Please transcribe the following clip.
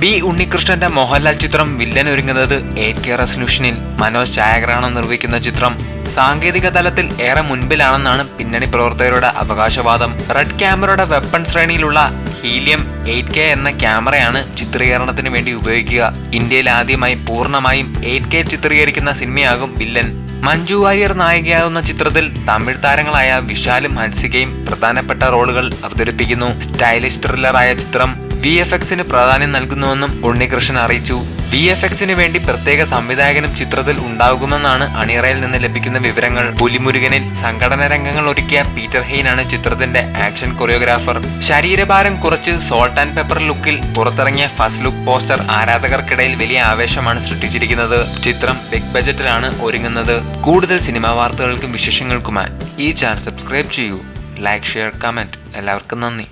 B ഉണ്ണികൃഷ്ണന്റെ Mohanlal ചിത്രം villain ഒരുങ്ങുന്നത് A K റെസൊല്യൂഷനിൽ Manoj ഛായാഗ്രഹണം നിർവഹിക്കുന്ന ചിത്രം സാങ്കേതിക തലത്തിൽ ഏറെ മുൻപിലാണെന്നാണ് പിന്നണി പ്രവർത്തകരുടെ അവകാശവാദം. റെഡ് ക്യാമറയുടെ വെപ്പൺ ശ്രേണിയിലുള്ള ഹീലിയം എയ്റ്റ് കെ എന്ന ക്യാമറയാണ് ചിത്രീകരണത്തിന് വേണ്ടി ഉപയോഗിക്കുക. ഇന്ത്യയിൽ ആദ്യമായി പൂർണമായും എയ്റ്റ് കെ ചിത്രീകരിക്കുന്ന സിനിമയാകും വില്ലൻ. മഞ്ജു വാര്യർ നായികയാകുന്ന ചിത്രത്തിൽ തമിഴ് താരങ്ങളായ വിശാലും ഹൻസികയും പ്രധാനപ്പെട്ട റോളുകൾ അവതരിപ്പിക്കുന്നു. സ്റ്റൈലിഷ് ത്രില്ലറായ ചിത്രം വി എഫ് എക്സിന് പ്രാധാന്യം നൽകുന്നുവെന്നും ഉണ്ണികൃഷ്ണൻ അറിയിച്ചു. വി എഫ് എക്സിന് വേണ്ടി പ്രത്യേക സംവിധായകനും ചിത്രത്തിൽ ഉണ്ടാകുമെന്നാണ് അണിയറയിൽ നിന്ന് ലഭിക്കുന്ന വിവരങ്ങൾ. പുലിമുരുകനിൽ സംഘടന രംഗങ്ങൾ ഒരുക്കിയ പീറ്റർ ഹെയ്നാണ് ചിത്രത്തിന്റെ ആക്ഷൻ കൊറിയോഗ്രാഫർ. ശരീരഭാരം കുറച്ച് സോൾട്ട് ആൻഡ് പെപ്പർ ലുക്കിൽ പുറത്തിറങ്ങിയ ഫസ്റ്റ് ലുക്ക് പോസ്റ്റർ ആരാധകർക്കിടയിൽ വലിയ ആവേശമാണ് സൃഷ്ടിച്ചിരിക്കുന്നത്. ചിത്രം ബിഗ് ബജറ്റിലാണ് ഒരുങ്ങുന്നത്. കൂടുതൽ സിനിമാ വാർത്തകൾക്കും വിശേഷങ്ങൾക്കുമായി ഈ ചാനൽ സബ്സ്ക്രൈബ് ചെയ്യൂ. Like share comment. എല്ലാവർക്കും നന്ദി.